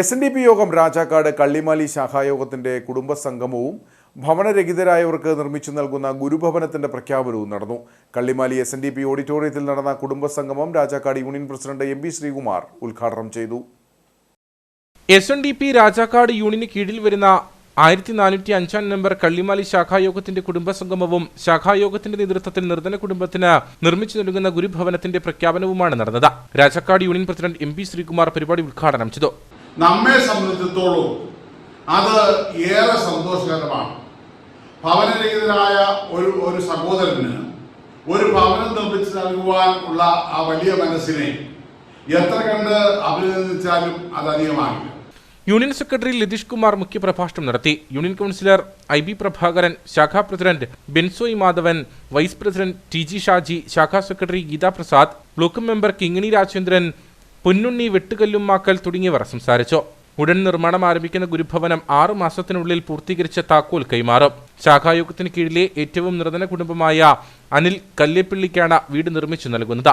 S N D P യോഗം രാജാക്കാട് കള്ളിമാലി ശാഖായോഗത്തിന്റെ കുടുംബസംഗമവും ഭവനരഹിതരായവർക്ക് നിർമ്മിച്ചു നൽകുന്ന ഗുരുഭവനത്തിന്റെ പ്രഖ്യാപനവും നടന്നു. Kallimali S N D P ഓഡിറ്റോറിയത്തിൽ നടന്ന കുടുംബസംഗമം Rajakkad union president M P Sreekumar ഉദ്ഘാടനം ചെയ്തു. S N D P Rajakkad യൂണിയന് കീഴിൽ വരുന്ന ആയിരത്തി നാനൂറ്റി അഞ്ചാം നമ്പർ കള്ളിമാലി ശാഖായോഗത്തിന്റെ കുടുംബസംഗമവും ശാഖായോഗത്തിന്റെ നേതൃത്വത്തിൽ നിർധന കുടുംബത്തിന് നിർമ്മിച്ചു നൽകുന്ന ഗുരുഭവനത്തിന്റെ പ്രഖ്യാപനവുമാണ് നടന്നത്. Rajakkad union president M P Sreekumar പരിപാടി ഉദ്ഘാടനം ചെയ്തു. നമ്മെ സംബന്ധിച്ചിടത്തോളം അത് ഏറെ സന്തോഷകരമാണ്. ഭവനരഹിതനായ ഒരു ഒരു സഹോദരന് ഒരു ഭവനം നിർമ്മിച്ച് നൽകുവാൻ ഉള്ള ആ വലിയ മനസ്സിനെ എത്ര കണ്ട് അഭിനന്ദിച്ചാലും അത് അധികമാകില്ല. യൂണിയൻ സെക്രട്ടറി ലതീഷ് കുമാർ മുഖ്യപ്രഭാഷണം നടത്തി. Union councillor I B Prabhakaran ശാഖാ president Bensoy Madhavan vice president T G Shaji ശാഖാ secretary Geetha Prasad block member Kingini Rajendran Ponnunni വെട്ടുകല്ലുമാക്കൽ തുടങ്ങിയവർ സംസാരിച്ചു. ഉടൻ നിർമ്മാണം ആരംഭിക്കുന്ന ഗുരുഭവനം ആറു മാസത്തിനുള്ളിൽ പൂർത്തീകരിച്ച താക്കോൽ കൈമാറും. ശാഖായോഗത്തിന് കീഴിലെ ഏറ്റവും നിർധന കുടുംബമായ അനിൽ കല്ലേപ്പിള്ളിക്കാണ് വീട് നിർമ്മിച്ചു നൽകുന്നത്.